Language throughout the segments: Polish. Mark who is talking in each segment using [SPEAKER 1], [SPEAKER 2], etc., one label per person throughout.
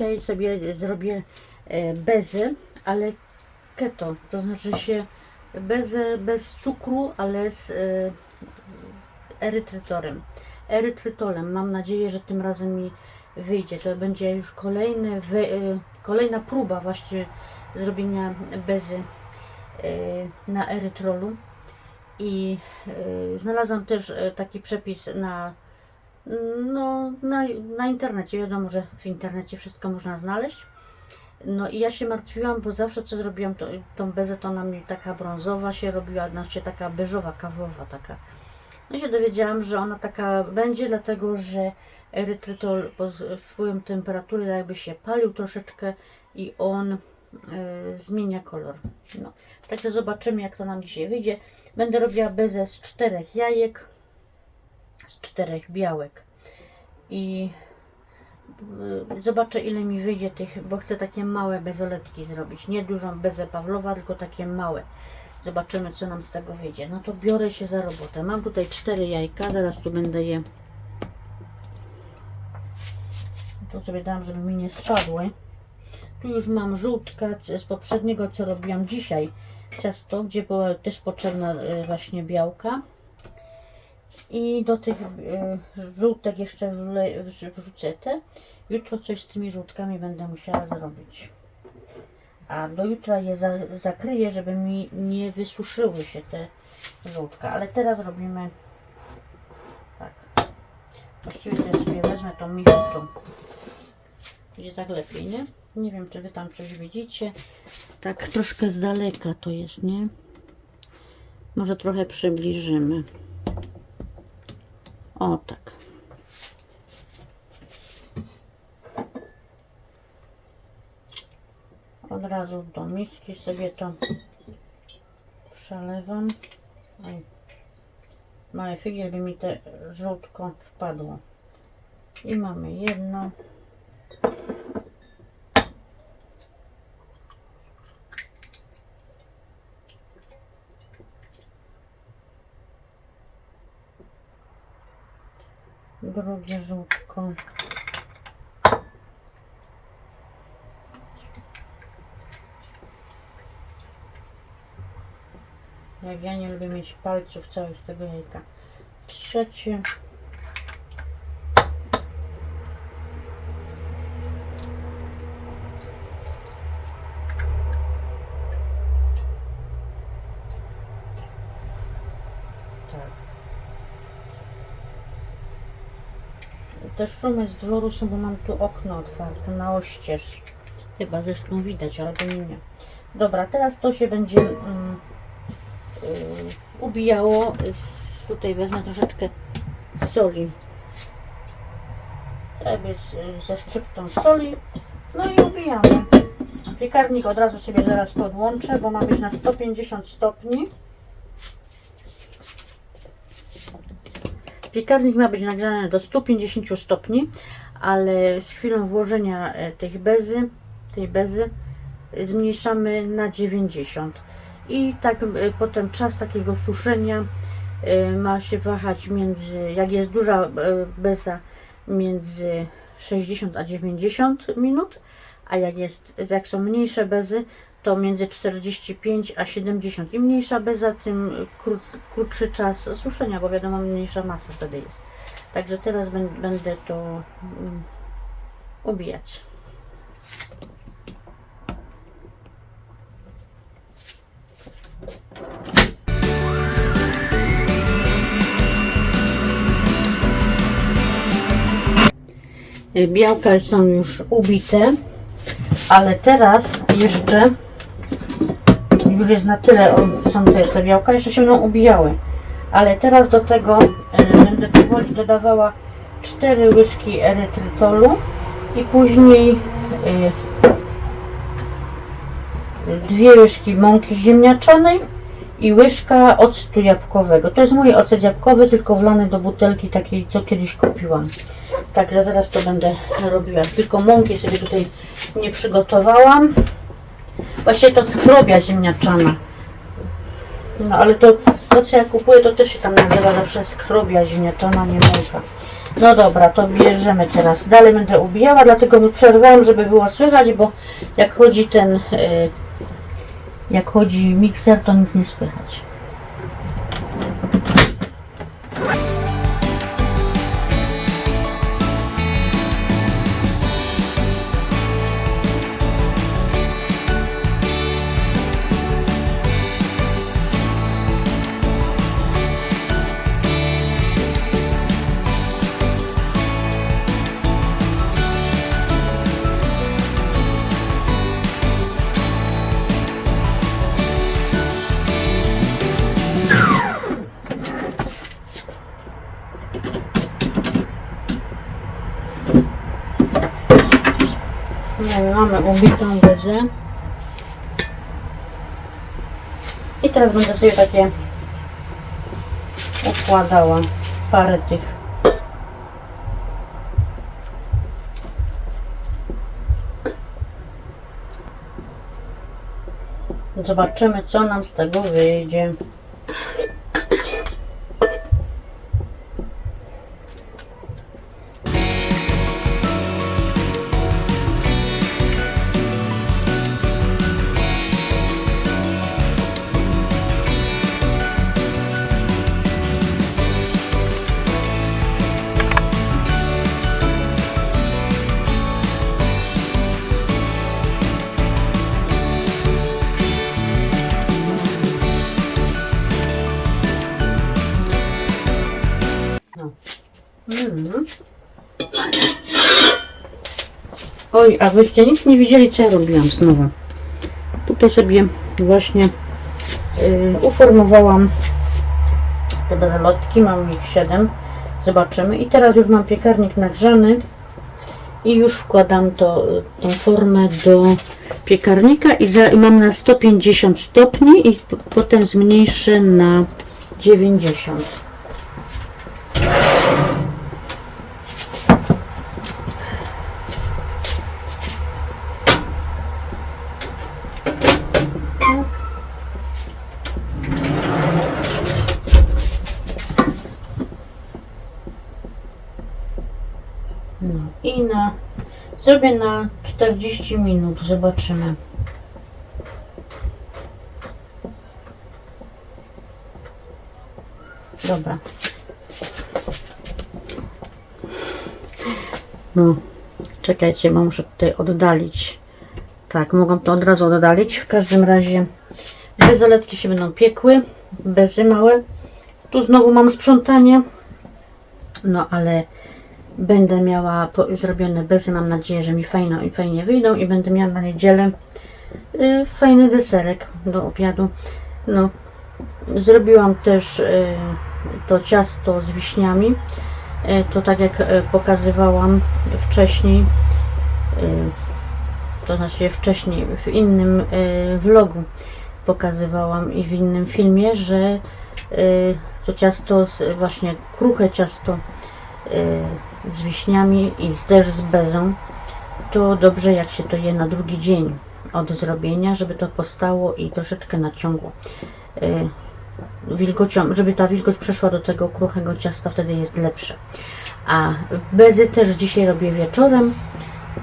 [SPEAKER 1] dzisiaj sobie zrobię e, bezę, ale keto, to znaczy się bezę bez cukru, ale z, e, erytrytorem. Erytrytolem. Mam nadzieję, że tym razem mi wyjdzie. To będzie już kolejny, wy, e, kolejna próba właśnie zrobienia bezy e, na erytrolu. I znalazłam też taki przepis na no, na, na internecie, wiadomo, że w internecie wszystko można znaleźć. No i ja się martwiłam, bo zawsze co zrobiłam, to, tą bezę to ona mi taka brązowa się robiła, znaczy taka beżowa, kawowa taka. No i się dowiedziałam, że ona taka będzie, dlatego że erytrytol pod wpływem temperatury jakby się palił troszeczkę i on e, zmienia kolor. No. Także zobaczymy jak to nam dzisiaj wyjdzie. Będę robiła bezę z czterech jajek, z czterech białek i y, zobaczę ile mi wyjdzie tych, bo chcę takie małe bezoletki zrobić, nie dużą bezę Pawlowa, tylko takie małe. Zobaczymy co nam z tego wyjdzie. No to biorę się za robotę. Mam tutaj cztery jajka, zaraz tu będę je tu sobie dam, żeby mi nie spadły. Tu już mam żółtka z poprzedniego, co robiłam dzisiaj ciasto, gdzie była też potrzebna y, właśnie białka. I do tych y, żółtek jeszcze wrzucę te. Jutro coś z tymi żółtkami będę musiała zrobić. A do jutra je za, zakryję, żeby mi nie wysuszyły się te żółtka. Ale teraz robimy tak. Właściwie to sobie wezmę tą michutą. Będzie tak lepiej, nie? Nie wiem, czy wy tam coś widzicie. Tak troszkę z daleka to jest, nie? Może trochę przybliżymy. O tak. Od razu do miski sobie to przelewam. Oj. Małe figiel by mi te żółtko wpadło. I mamy jedno. Drugie żółtko. Jak ja nie lubię mieć palców całych z tego jajka. Trzecie. Te szumy z dworu są, bo mam tu okno otwarte na oścież. Chyba zresztą widać, albo nie. Dobra, teraz to się będzie mm, y, ubijało. Z, tutaj wezmę troszeczkę soli. Z, ze szczyptą soli. No i ubijamy. Piekarnik od razu sobie zaraz podłączę, bo ma być na 150 stopni. Piekarnik ma być nagrzany do 150 stopni, ale z chwilą włożenia e, tych bezy, tej bezy e, zmniejszamy na 90. I tak e, potem czas takiego suszenia ma się wahać między, jak jest duża beza, między 60 a 90 minut, a jak, jest, jak są mniejsze bezy, to między 45 a 70. Im mniejsza beza, tym krót, krótszy czas suszenia, bo wiadomo, mniejsza masa wtedy jest. Także teraz bę- będę to mm, ubijać. Y, Białka są już ubite, ale teraz jeszcze już jest na tyle, są te, białka, jeszcze się będą ubijały. Ale teraz do tego e, będę powoli dodawała 4 łyżki erytrytolu i później e, dwie łyżki mąki ziemniaczanej i łyżka octu jabłkowego. To jest mój ocet jabłkowy, tylko wlany do butelki takiej, co kiedyś kupiłam. Także zaraz to będę robiła. Tylko mąki sobie tutaj nie przygotowałam. Właściwie to skrobia ziemniaczana. No ale to, to co ja kupuję to też się tam nazywa zawsze skrobia ziemniaczana, nie mąka. No dobra, to bierzemy teraz. Dalej będę ubijała, dlatego przerwałam, żeby było słychać, bo jak chodzi ten, y, jak chodzi mikser, to nic nie słychać. Ubitą bezę. I teraz będę sobie takie układała parę tych Zobaczymy co nam z tego wyjdzie. Oj, a wyście nic nie widzieli, co ja robiłam znowu. Tutaj sobie właśnie y, uformowałam te bezalotki, mam ich 7. Zobaczymy. I teraz już mam piekarnik nagrzany i już wkładam to, y, tą formę do piekarnika i, za, i mam na 150 stopni i potem zmniejszę na 90. No i na zrobię na 40 minut, zobaczymy. Dobra. No, czekajcie, bo muszę tutaj oddalić. Tak, mogą to od razu oddalić. W każdym razie bezoletki się będą piekły, bezy małe. Tu znowu mam sprzątanie. No, ale będę miała zrobione bezy. Mam nadzieję, że mi fajno i fajnie wyjdą i będę miała na niedzielę y, fajny deserek do obiadu. No, zrobiłam też y, to ciasto z wiśniami. Y, to tak jak y, pokazywałam wcześniej, y, to znaczy wcześniej w innym y, vlogu pokazywałam i w innym filmie, że y, to ciasto, właśnie kruche ciasto y, z wiśniami i z, też z bezą, to dobrze jak się to je na drugi dzień od zrobienia, żeby to postało i troszeczkę naciągło. Y, wilgocią, żeby ta wilgoć przeszła do tego kruchego ciasta, wtedy jest lepsze. A bezy też dzisiaj robię wieczorem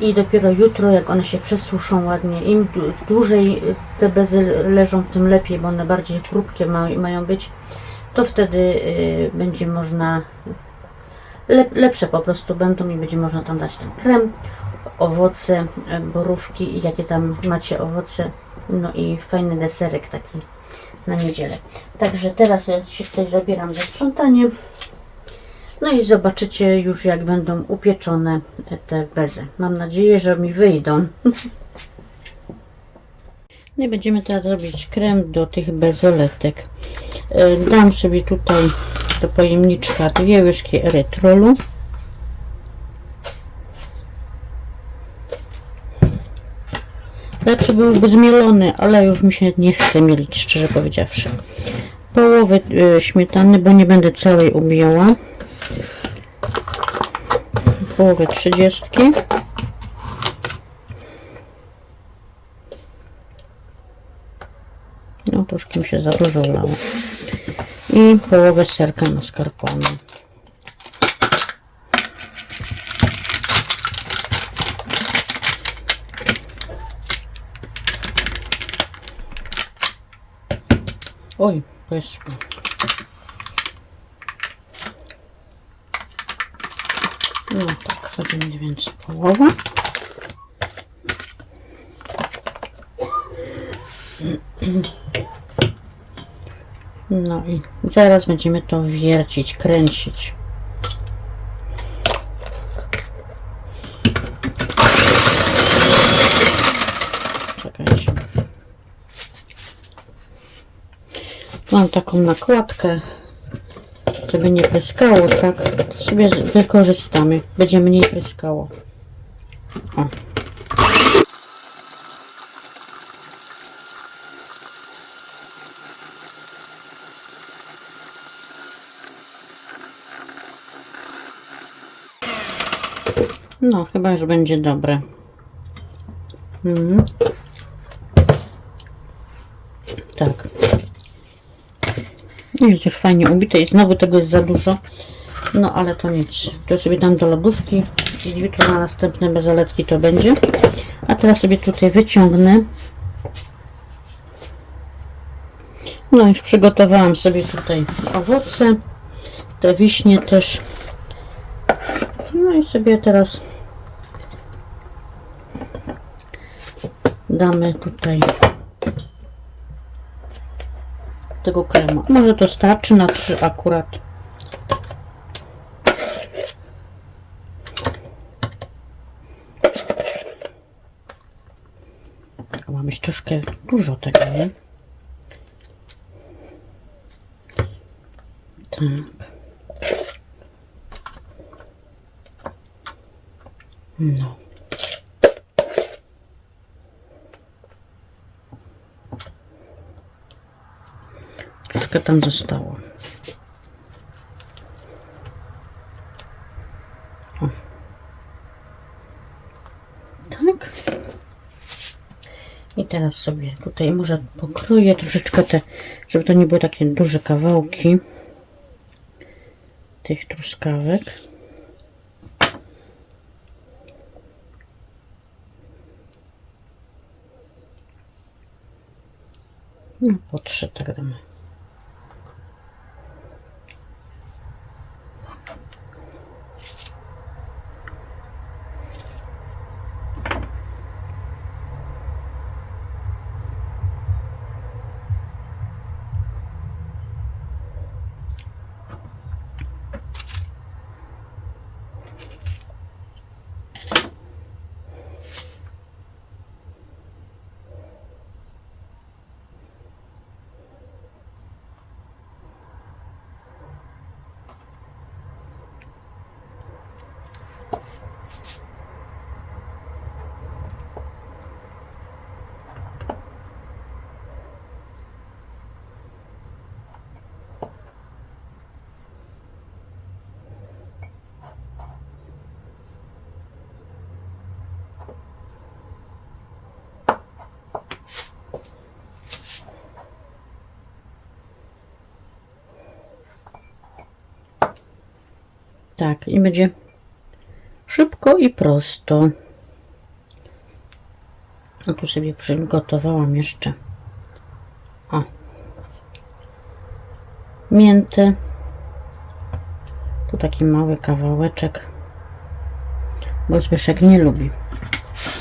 [SPEAKER 1] i dopiero jutro, jak one się przesuszą ładnie, im dłu- dłużej te bezy leżą, tym lepiej, bo one bardziej chrupkie ma, mają być, to wtedy y, będzie można, lepsze po prostu będą i będzie można tam dać ten krem, owoce, y, borówki jakie tam macie owoce, no i fajny deserek taki na niedzielę. Także teraz ja się tutaj zabieram za sprzątanie. No i zobaczycie już jak będą upieczone te bezy. Mam nadzieję, że mi wyjdą. No i będziemy teraz robić krem do tych bezoletek. E, Dam sobie tutaj do pojemniczka dwie łyżki erytrolu. Lepszy byłby zmielony, ale już mi się nie chce mielić, szczerze powiedziawszy. Połowę e, śmietany, bo nie będę całej ubijała. Połowę trzydziestki. No troszkę mi się za dużo lało i połowę serka mascarpone. Oj, poszło. No tak, chodzi mniej więcej połowa. No i zaraz będziemy to wiercić, kręcić. Czekajcie. Mam taką nakładkę, żeby nie pryskało, tak? To sobie wykorzystamy. Będzie mniej pryskało. O. No, chyba już będzie dobre. Mhm. Tak. Jest już fajnie ubite i znowu tego jest za dużo. No ale to nic. To sobie dam do lodówki i jutro na następne bezoletki to będzie. A teraz sobie tutaj wyciągnę. No już przygotowałam sobie tutaj owoce. Te wiśnie też. No i sobie teraz damy tutaj tego kremu. Może to starczy na trzy akurat. Tylko Ma być troszkę dużo tego, nie? Tak. No. Troszkę tam zostało. Tak. I teraz sobie tutaj może pokroję troszeczkę te, żeby to nie były takie duże kawałki tych truskawek. No, po trzy tak damy. Tak, i będzie szybko i prosto. No tu sobie przygotowałam jeszcze. O. Miętę. Tu taki mały kawałeczek. Bo Zbyszek nie lubi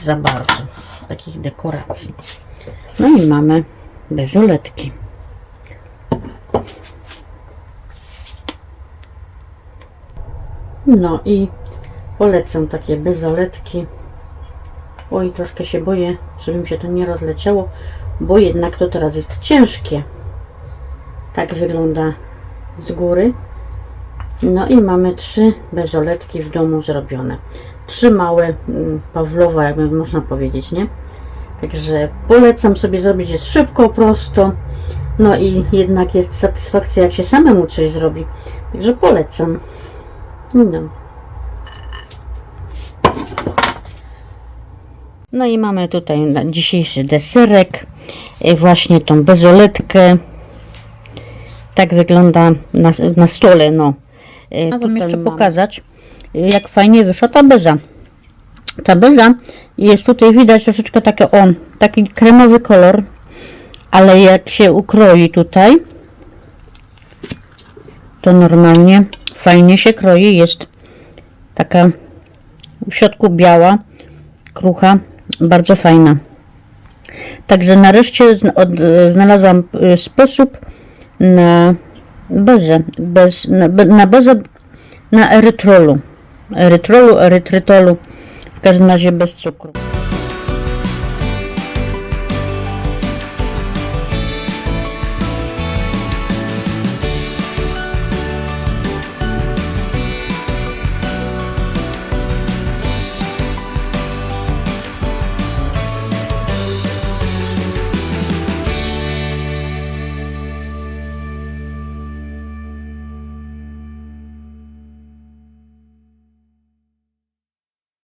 [SPEAKER 1] za bardzo takich dekoracji. No i mamy bezoletki. No i polecam takie bezoletki. Oj, troszkę się boję, żeby mi się to nie rozleciało, bo jednak to teraz jest ciężkie. Tak wygląda z góry. No i mamy trzy bezoletki w domu zrobione. Trzy małe mm, Pawlowa, jakby można powiedzieć, nie? Także polecam sobie zrobić jest szybko, prosto. No i jednak jest satysfakcja, jak się samemu coś zrobi. Także polecam. No. No i mamy tutaj dzisiejszy deserek. y, Właśnie tą bezoletkę. Tak wygląda na, na stole, no. Y, A wam jeszcze pokazać, jak fajnie wyszła ta beza. Ta beza jest tutaj widać troszeczkę takie, o, taki kremowy kolor. ale jak się ukroi tutaj, to normalnie fajnie się kroi. Jest taka w środku biała, krucha, bardzo fajna. Także nareszcie znalazłam e, sposób na bazę, bez, na, be- na bazę na erytrolu. Erytrolu, erytrytolu, w każdym razie bez cukru.